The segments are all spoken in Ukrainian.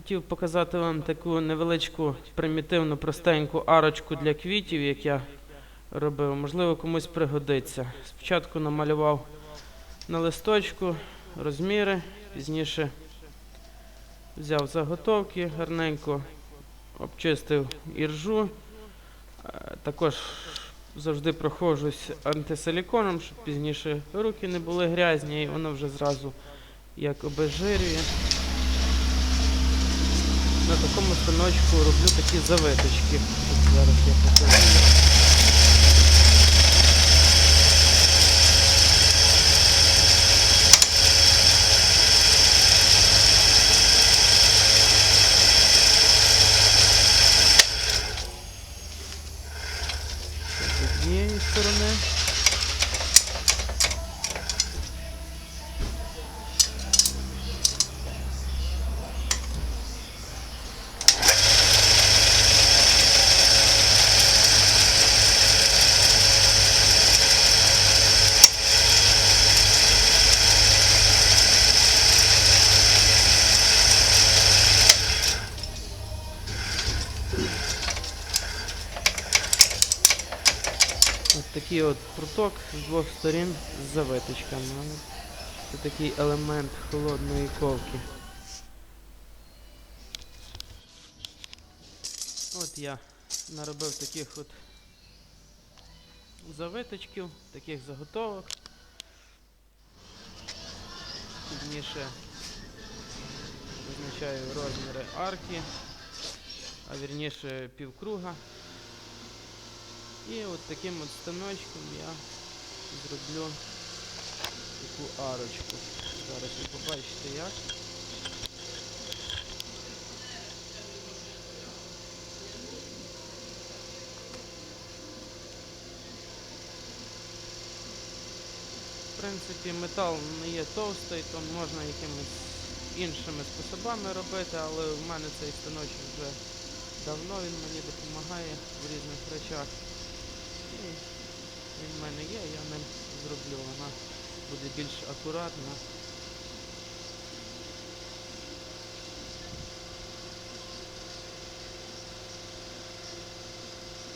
Хотів показати вам таку невеличку примітивну простеньку арочку для квітів, як я робив. Можливо, комусь пригодиться. Спочатку намалював на листочку розміри, пізніше взяв заготовки гарненько, обчистив іржу. Е, Також завжди проходжусь антисиліконом, щоб пізніше руки не були грязні, і воно вже зразу як обезжирює. На такому станочку роблю такі завиточки. От зараз я покажу. Такий от пруток з двох сторін з завиточками. Це такий елемент холодної ковки. От я наробив таких от завиточків, таких заготовок. Пізніше визначаю розміри арки, а вірніше півкруга. І от таким от станочком я зроблю таку арочку. Зараз ви побачите як. В принципі, метал не є товстий, то можна якимись іншими способами робити, але в мене цей станочок вже давно він мені допомагає в різних речах. І він в мене є, я ним зроблю. Вона буде більш акуратна.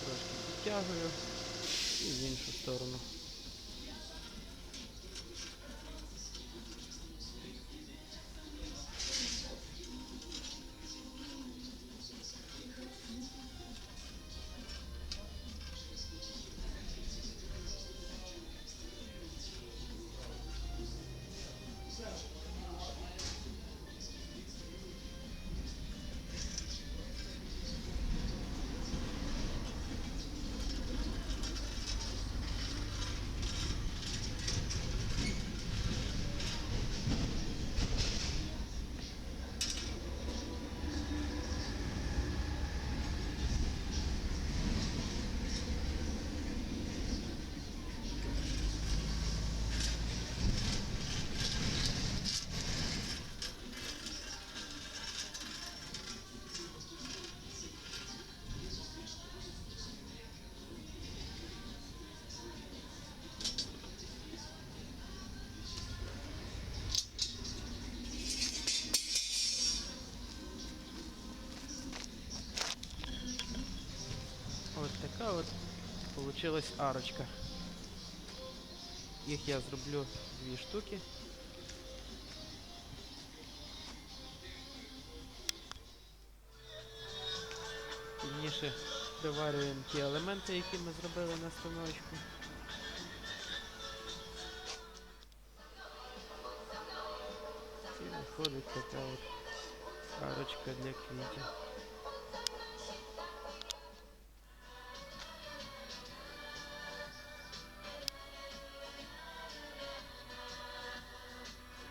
Трошки підтягую і в іншу сторону. Получилась арочка. Їх я зроблю дві штуки. Пізніше приварюємо ті елементи, які ми зробили на станочку. І виходить така от арочка для квітів.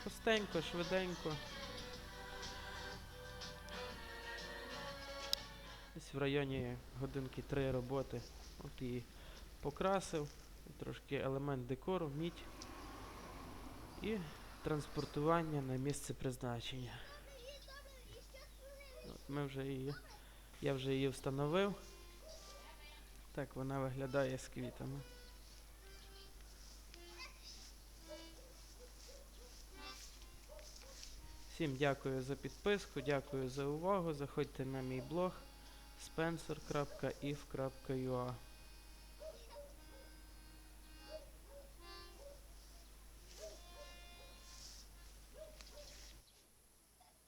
Простенько, швиденько. Десь в районі годинки три роботи. От її покрасив, трошки елемент декору, мідь і транспортування на місце призначення. От ми вже її, я вже її встановив. Так вона виглядає з квітами. Всім дякую за підписку, дякую за увагу. Заходьте на мій блог spencer.if.ua